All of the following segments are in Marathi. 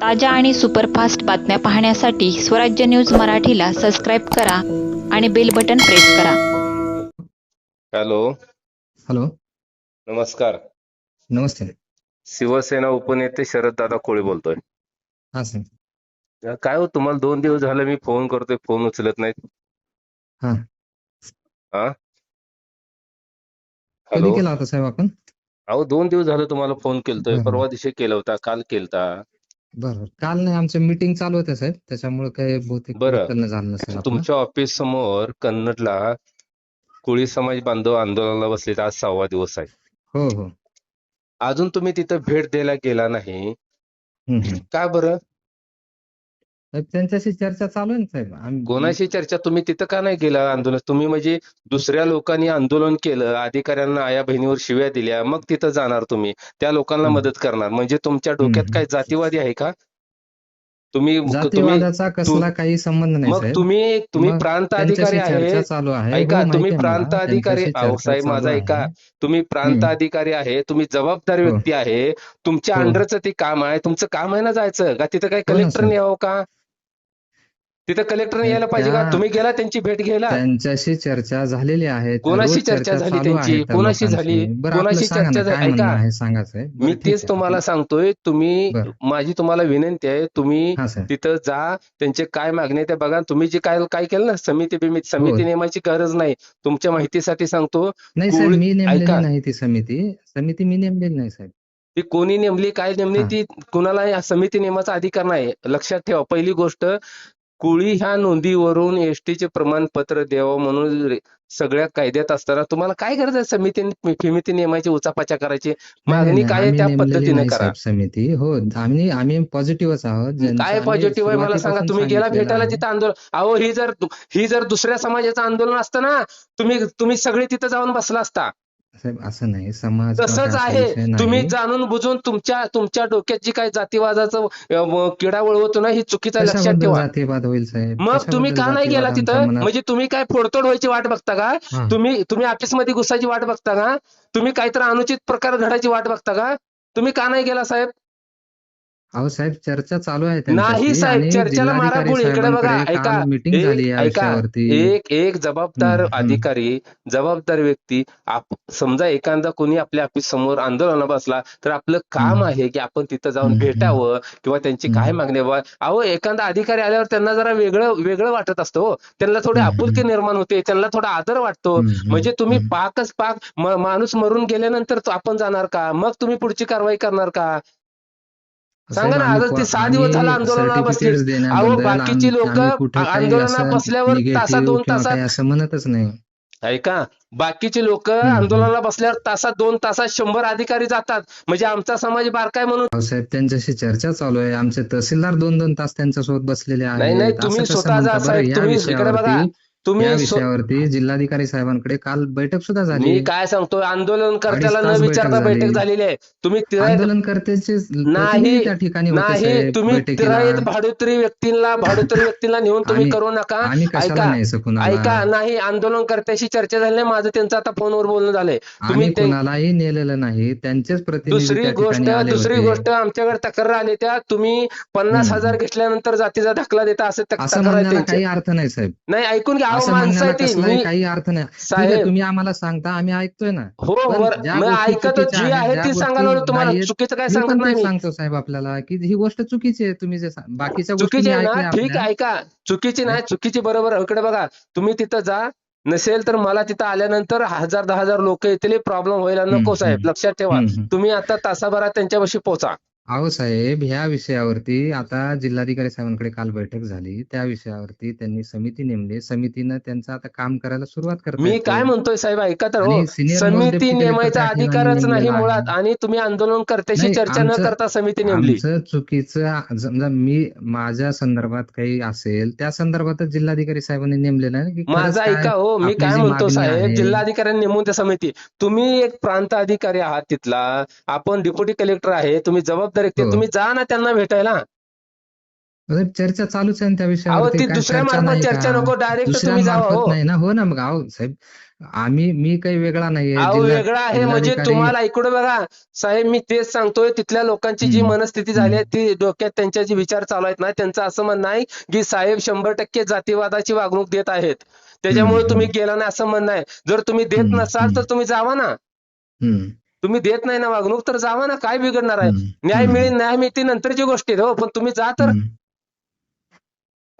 ताज्या आणि सुपरफास्ट बातम्या पाहण्यासाठी स्वराज्य न्यूज मराठीला सबस्क्राईब करा आणि बेल बटन प्रेस करा. हॅलो. हॅलो. नमस्कार. नमस्ते. शिवसेना उपनेते शरददादा कोळी बोलतोय. हा सर. काय हो तुम्हाला दोन दिवस झाले मी फोन करतोय फोन उचलत नाहीत. हा. हा? कधी हॅलो. केला होता साहेब आपण? अहो दोन दिवस झाले तुम्हाला फोन केलतोय हं. परवा दिवशी केला होता काल केलता. बरं काल नाही आमचं मीटिंग चालू होतं साहेब त्याच्यामुळे काही बहुतेक बरं. झालं नसेल आपलं. तुमच्या ऑफिस समोर कन्नडला कोळी समाज बांधव आंदोलनाला बसले आज सहावा दिवस आहे हो हो अजून तुम्ही तिथं भेट द्यायला गेला नाही हम्म, हम्म. का बरं त्यांच्याशी चर्चा चालू आहे ना साहेब आम्ही- कोणाशी चर्चा तुम्ही तिथं का नाही गेला आंदोलन तुम्ही म्हणजे दुसऱ्या लोकांनी आंदोलन केलं अधिकाऱ्यांना आया बहिणीवर शिव्या दिल्या मग तिथं जाणार तुम्ही त्या लोकांना हम्म. मदत करणार म्हणजे तुमच्या डोक्यात हम्म. काय जातीवादी आहे का तुम्ही तुम्ही जातीवादाचा कसला काही संबंध नाही मग साहेब तुम्ही तुम्ही मग प्रांत अधिकारी त्यांच्याशी आहे चर्चा चालू आहे ऐका हो, तुम्ही प्रांत. अधिकारी त्यांच्याशी अहो चर्चा साहेब माझा ऐका. तुम्ही प्रांत हम्म. अधिकारी आहे तुम्ही जबाबदार हो. व्यक्ती आहे तुमच्या हो. अंडरचं ते काम आहे तुमचं काम आहे ना जायचं का तिथं काय हो ना, कलेक्टरने सर. यावं का तिथं कलेक्टरने यायला पाहिजे का तुम्ही गेला त्यांची भेट घ्यायला त्यांच्याशी चर्चा झालेली आहे कोणाशी चर्चा झाली त्यांची? कोणाशी. झाली? कोणाशी चर्चा झाली? ऐका. मी तेच. तुम्हाला सांगतोय तुम्ही. माझी तुम्हाला विनंती आहे तुम्ही तिथं जा त्यांचे काय मागणी ते बघा तुम्ही जे काय काय केलं ना समिती बिमिती समिती हो. नेमायची गरज नाही तुमच्या माहितीसाठी सांगतो नाही मी नेमलेली. नाही ती समिती समिती मी नेमलेली नाही साहेब ती कोणी नेमली काय नेमली. ती कुणाला समिती नेमाचा अधिकार नाही लक्षात ठेवा पहिली गोष्ट कुळी ह्या नोंदीवरून एसटीचे प्रमाणपत्र द्यावं म्हणून सगळ्या कायद्यात असताना तुम्हाला काय गरज आहे? समिती समिती नेमायची उचापाच्या करायची? मागणी काय त्या पद्धतीने करा. समिती. हो आम्ही आम्ही पॉझिटिव्हच आहोत. काय पॉझिटिव्ह आहे? मला सांगा तुम्ही गेला भेटायला. तिथं आंदोलन? अहो ही जर ही जर दुसऱ्या समाजाचं आंदोलन असतं ना तुम्ही तुम्ही सगळे तिथं जाऊन बसला असता. साहेब असं नाही. समाज तसंच आहे. तुम्ही जाणून बुजून तुमच्या तुमच्या डोक्यात जी काही जातीवादाचं किडा वळवतो ना ही चुकीचं लक्षात ठेवा. जातीवाद होईल साहेब? मग तुम्ही का नाही गेला तिथं? म्हणजे तुम्ही काय फोडतोड व्हायची वाट बघता का. तुम्ही तुम्ही ऑफिसमध्ये घुसायची वाट बघता का? तुम्ही काहीतरी अनुचित प्रकार घडायची वाट बघता का? तुम्ही का नाही गेला साहेब? अहो साहेब चर्चा चालू आहे नाही त्यांच्याशी साहेब आणि चर्चेला मारा जिल्हाधिकारी गोळी इकडे बघा साहेबांकडे ऐका काल मीटिंग एक- झाली या ऐका विषयावरती एक एक जबाबदार हम्म, हम्म. अधिकारी जबाबदार व्यक्ती आप- समजा एखादा कोणी आपल्या ऑफिस समोर आंदोलनाला बसला तर आपलं काम हम्म. आहे की आपण तिथं जाऊन हम्म, हम्म. भेटावं किंवा त्यांची काय हम्म. मागणी बा अहो एखादा अधिकारी आल्यावर त्यांना जरा वेगळं वेगळं वाटत असतं हो त्यांना थोडी हम्म, आपुलकी हम्म. निर्माण होते त्यांना थोडा आदर वाटतो हम्म, हम्म, म्हणजे तुम्ही हम्म. पाकच पाक म- माणूस मरून गेल्यानंतर तो आपण जाणार का मग तुम्ही पुढची कारवाई करणार का सांगा ना, आज ते सहा दिवस झालं आंदोलनाला बसले. अहो बाकीची लोक आंदोलनात असं बसल्यावर तासा दोन तासात असं म्हणतच नाही ऐका बाकीचे लोक. आंदोलनाला बसल्यावर तासात दोन तासात शंभर अधिकारी जातात म्हणजे आमचा समाज बारकाय म्हणून साहेब त्यांच्याशी चर्चा चालू आहे आमचे तहसीलदार दोन दोन तास त्यांच्यासोबत बसलेले आहेत नाही नाही तुम्ही स्वतः जा? साहेब तुम्ही इकडे बघा तुम्ही विषयावरती जिल्हाधिकारी साहेबांकडे काल बैठक सुद्धा झाली. मी काय सांगतोय आंदोलनकर्त्याला न विचारता बैठक बैठक झाली. झालेली आहे. तुम्ही आंदोलनकर्त्याचे नाही त्या ठिकाणी होते नाही तुम्ही तिरायत भाडोत्री व्यक्तींना भाडोत्री व्यक्तींना नेऊन तुम्ही करू नका. ऐका ऐका नाही आंदोलनकर्त्याशी चर्चा झाली नाही माझं त्यांचं आता फोनवर बोलणं झालंय. तुम्ही कुणालाही नेलेलं नाही त्यांचेच प्रतिनिधी दुसरी गोष्ट दुसरी गोष्ट आमच्याकडे तक्रार आली त्या तुम्ही पन्नास. हजार घेतल्यानंतर जातीचा दाखला देता असं तक- असं तक्रार काही अर्थ नाही साहेब. नाही ऐकून घ्या असं म्हणण्याला कसलाही काही अर्थ नाही. तुम्ही आम्हाला सांगता आम्ही ऐकतोय ना. हो ऐकतो जी आहे ती सांगायला तुम्हाला चुकीचं काय सांगत नाही. सांगतो साहेब आपल्याला की ही गोष्ट चुकीची आहे तुम्ही जे बाकीच्या चुकीची ना? ठीक. आहे ऐका. चुकीची नाही चुकीची बरोबर. इकडे बघा तुम्ही तिथं जा. नसेल तर मला तिथं आल्यानंतर हजार दहा हजार लोक येतील. प्रॉब्लेम व्हायला नको साहेब. लक्षात ठेवा. तुम्ही आता तासाभरात त्यांच्यापाशी पोहोचा अहो साहेब ह्या विषयावरती आता जिल्हाधिकारी साहेबांकडे काल बैठक झाली. त्या विषयावरती त्यांनी समिती नेमली. समितीनं त्यांचं आता काम करायला सुरुवात करता मी. काय म्हणतोय साहेब? ऐका तर हो. समिती नेमायचा अधिकारच नाही. मुळात. आणि तुम्ही आंदोलनकर्त्याशी नाही, चर्चा न करता समिती नेमली. चुकीचं समजा मी माझ्या संदर्भात काही असेल त्या संदर्भातच जिल्हाधिकारी साहेबांनी नेमलेलं आहे माझा ऐका हो. मी काय म्हणतो साहेब? जिल्हाधिकाऱ्यांनी नेमून त्या समिती. तुम्ही एक प्रांत अधिकारी आहात तिथला. आपण डेप्युटी कलेक्टर आहे. तुम्ही जबाबदारी हो. तुम्ही जा ना त्यांना भेटायला. चर्चा चालूच आहे त्या ती काय दुसऱ्या मार्फत नाही चर्चा नको डायरेक्ट तुम्ही जावा मार्फत हो. नाही ना? हो ना मग. साहेब आम्ही मी काही वेगळा जिल्हा वेगळा आहे. म्हणजे तुम्हाला इकडे बघा साहेब मी तेच सांगतोय. तिथल्या लोकांची जी मनस्थिती झाली आहे ती डोक्यात त्यांच्या जे विचार चालू आहेत ना त्यांचं असं म्हणणं आहे की साहेब शंभर टक्के जातीवादाची वागणूक देत आहेत. त्याच्यामुळे तुम्ही गेला नाही असं म्हणणं आहे. जर तुम्ही देत नसाल तर तुम्ही जावा ना. तुम्ही देत नाही ना वागणूक तर जावा ना काय बिघडणार आहे? न्याय मिळेल न्याय मिळते नंतरची गोष्ट आहे. हो पण तुम्ही जा तर.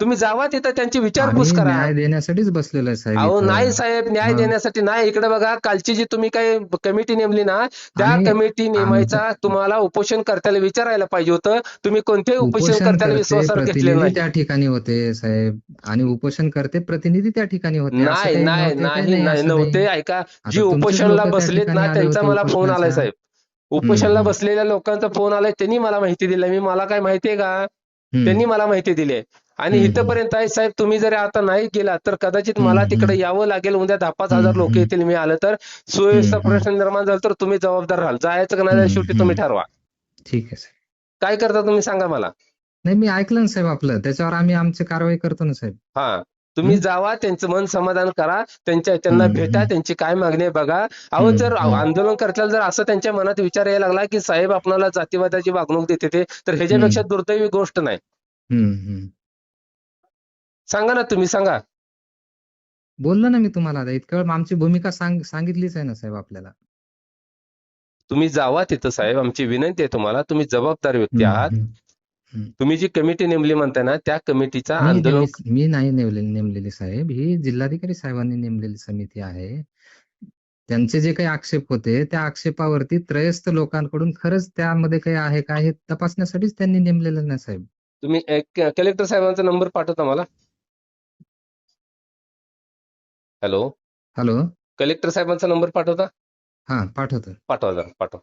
तुम्ही जावा तिथं त्यांची विचारपूस करा. न्याय देण्यासाठीच बसलेलो आहे साहेब अहो नाही साहेब न्याय देण्यासाठी नाही. इकडे बघा कालची जी तुम्ही काही कमिटी नेमली ना त्या कमिटी नेमायचा तुम्हाला उपोषणकर्त्याला विचारायला पाहिजे होतं. तुम्ही कोणत्याही उपोषणकर्त्याला उपोषणकर्ते विश्वासावर प्रतिनिधी नाही. त्या ठिकाणी होते साहेब. आणि उपोषणकर्ते प्रतिनिधी त्या ठिकाणी होते. नाही नाही नाही नव्हते. ऐका जी उपोषणला बसलेत ना त्यांचा मला फोन आलाय साहेब. उपोषणला बसलेल्या लोकांचा फोन आलाय त्यांनी मला माहिती दिली मी मला काय माहितीये का? त्यांनी मला माहिती दिली आहे आणि इथपर्यंत आहे साहेब तुम्ही जर आता नाही गेला तर कदाचित मला तिकडे यावं लागेल. उद्या दहा पाच हजार लोक येतील मी आलं तर. सुव्यवस्था प्रश्न निर्माण झाला तर तुम्ही जबाबदार राहाल. जायचं का नाही शेवटी तुम्ही ठरवा. ठीक आहे साहेब. काय करता तुम्ही सांगा मला. नाही मी ऐकलं ना साहेब आपलं. त्याच्यावर आम्ही आमची कारवाई करतो ना साहेब. हा. तुम्ही जावा त्यांचं मन समाधान करा. त्यांच्या त्यांना भेटा त्यांची काय मागणी आहे बघा. अहो जर आंदोलन करताना जर असं त्यांच्या मनात विचार यायला लागला की साहेब आपल्याला जातीवादाची वागणूक देते ते तर ह्याच्यापेक्षा दुर्दैवी गोष्ट नाही. सांगा ना तुम्ही सांगा. बोललो ना मी तुम्हाला आता. इतक्या वेळ आमची भूमिका सांग सांगितलीच आहे ना साहेब आपल्याला. तुम्ही जावा तिथं साहेब आमची विनंती आहे तुम्हाला. तुम्ही जबाबदार व्यक्ती आहात. तुम्ही जी कमिटी नेमली म्हणताय ना त्या कमिटीचा आंदोलन नेमली मी नाही नेमलेली नेमलेली साहेब. ही जिल्हाधिकारी साहेबांनी नेमलेली समिती आहे. त्यांचे जे काही आक्षेप होते त्या आक्षेपावरती त्रयस्थ लोकांकडून खरंच त्यामध्ये काही आहे का हे तपासण्यासाठीच त्यांनी नेमलेलं ना साहेब. तुम्ही कलेक्टर साहेबांचा नंबर पाठवता मला. हॅलो. हॅलो. कलेक्टर साहेबांचा नंबर पाठवता? हा पाठवतो. पाठवा जरा पाठवा.